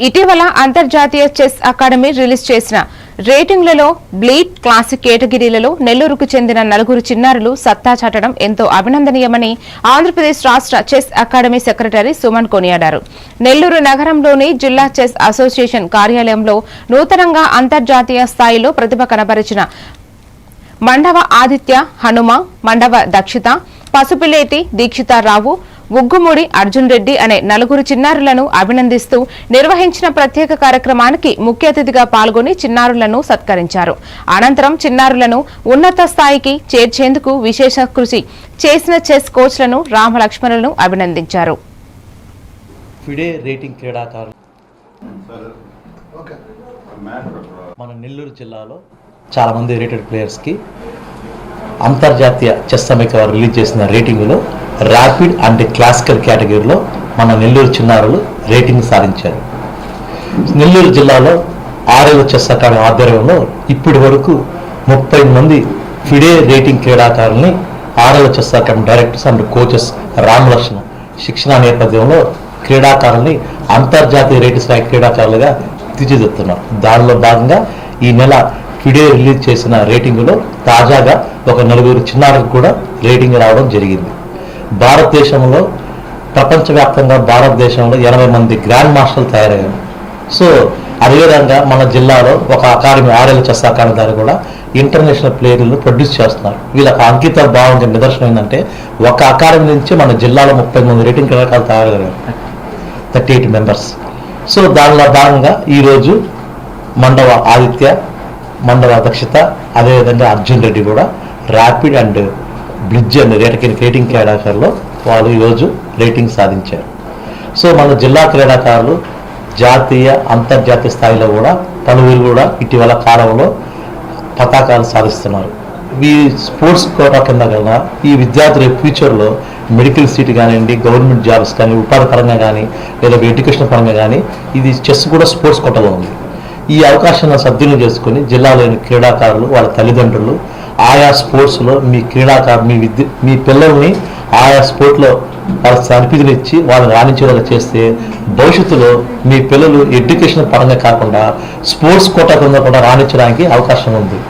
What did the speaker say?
ఇటీవల అంతర్జాతీయ chess academy release చేసిన రేటింగ్లలో బ్లీడ్ క్లాసిక్ కేటగిరీలలో నెల్లూరుకు చెందిన నలుగురు చిన్నారులు సత్తా చాటడం ఎంతో అభినందనీయమని ఆంధ్రప్రదేశ్ రాష్ట్ర చెస్ అకాడమీ సెక్రటరీ సుమన్ కొనియాడారు. నెల్లూరు నగరంలోని జిల్లా చెస్ అసోసియేషన్ కార్యాలయంలో నూతనంగా అంతర్జాతీయ స్థాయిలో ప్రతిభ కనబరిచిన మండవ ఆదిత్య హనుమ మండవ దక్షిత పసుపులేటి దీక్షితారావు ఉగ్గుమూడి అర్జున్ రెడ్డి అనే నలుగురు చిన్నారులను అభినందిస్తూ నిర్వహించిన ప్రత్యేక కార్యక్రమానికి ముఖ్య అతిథిగా పాల్గొని చిన్నారులను సత్కరించారు. అనంతరం చిన్నారులను ఉన్నత స్థాయికి చేర్చేందుకు విశేష కృషి చేసిన చెస్ కోచ్లను రామలక్ష్మణులను అభినందించారు. ఫిడే రేటింగ్ క్రీడాకారులు. మన నెల్లూరు జిల్లాలో చాలామంది రేటెడ్ ప్లేయర్స్కి అంతర్జాతీయ చెస్ సమైక్య రిలీజ్ చేసిన రేటింగ్లో ర్యాపిడ్ అండ్ క్లాసికల్ కేటగిరీలో మన నెల్లూరు చిన్నారులు రేటింగ్ సాధించారు. నెల్లూరు జిల్లాలో ఆరేళ్ళ చెస్ అకాడమీ ఆధ్వర్యంలో ఇప్పటి వరకు ముప్పై మంది ఫిడే రేటింగ్ క్రీడాకారుల్ని ఆరేళ్ళ chess academy directors and coaches Ramalakshmana శిక్షణ నేపథ్యంలో క్రీడాకారుల్ని అంతర్జాతీయ రేటింగ్ స్థాయి క్రీడాకారులుగా తీర్చిదిద్దుతున్నారు. దానిలో భాగంగా ఈ నెల ఫిడే రిలీజ్ చేసిన రేటింగులో తాజాగా ఒక నలుగురు చిన్నారులకు కూడా రేటింగ్ రావడం జరిగింది. భారతదేశంలో ప్రపంచవ్యాప్తంగా భారతదేశంలో ఎనభై మంది గ్రాండ్ మాస్టర్లు తయారయ్యారు. సో అదేవిధంగా మన జిల్లాలో ఒక అకాడమీ ఆర్ఎల్ చెస్ అకాడమీ దాన్ని కూడా ఇంటర్నేషనల్ ప్లేయర్లను ప్రొడ్యూస్ చేస్తున్నారు. వీళ్ళకి అంకిత భావం నిదర్శనం ఏంటంటే ఒక అకాడమీ నుంచి మన జిల్లాలో ముప్పై మంది రేటింగ్ క్రీడాకారులు తయారయ్యారు. Thirty eight members. సో దానిలో భాగంగా ఈరోజు మండవ ఆదిత్య మండవ దక్షిత అదేవిధంగా అర్జున్ రెడ్డి కూడా ర్యాపిడ్ అండ్ బ్రిడ్జ్ అండ్ రేటకిన రేటింగ్ క్రీడాకారులు వాళ్ళు ఈరోజు రేటింగ్ సాధించారు. సో మన జిల్లా క్రీడాకారులు జాతీయ అంతర్జాతీయ స్థాయిలో కూడా పలువురు కూడా ఇటీవల కాలంలో పతాకాలు సాధిస్తున్నారు. ఈ స్పోర్ట్స్ కోటా కింద కన్నా ఈ విద్యార్థుల ఫ్యూచర్లో మెడికల్ సీట్ కానివ్వండి గవర్నమెంట్ జాబ్స్ కానీ ఉపాధి పరంగా కానీ లేదా ఎడ్యుకేషన్ పరంగా కానీ ఇది చెస్ కూడా స్పోర్ట్స్ కోటలో ఉంది. ఈ అవకాశాన్ని సద్వినియోగం చేసుకొని జిల్లాలోని క్రీడాకారులు వాళ్ళ తల్లిదండ్రులు ఆయా స్పోర్ట్స్లో మీ క్రీడాకారు మీ విద్య మీ పిల్లల్ని ఆయా స్పోర్ట్లో వాళ్ళ సరిపిదినిచ్చి వాళ్ళని రాణించేలా చేస్తే భవిష్యత్తులో మీ పిల్లలు ఎడ్యుకేషన్ పరంగా కాకుండా స్పోర్ట్స్ కోటా కింద కూడా రాణించడానికి అవకాశం ఉంది.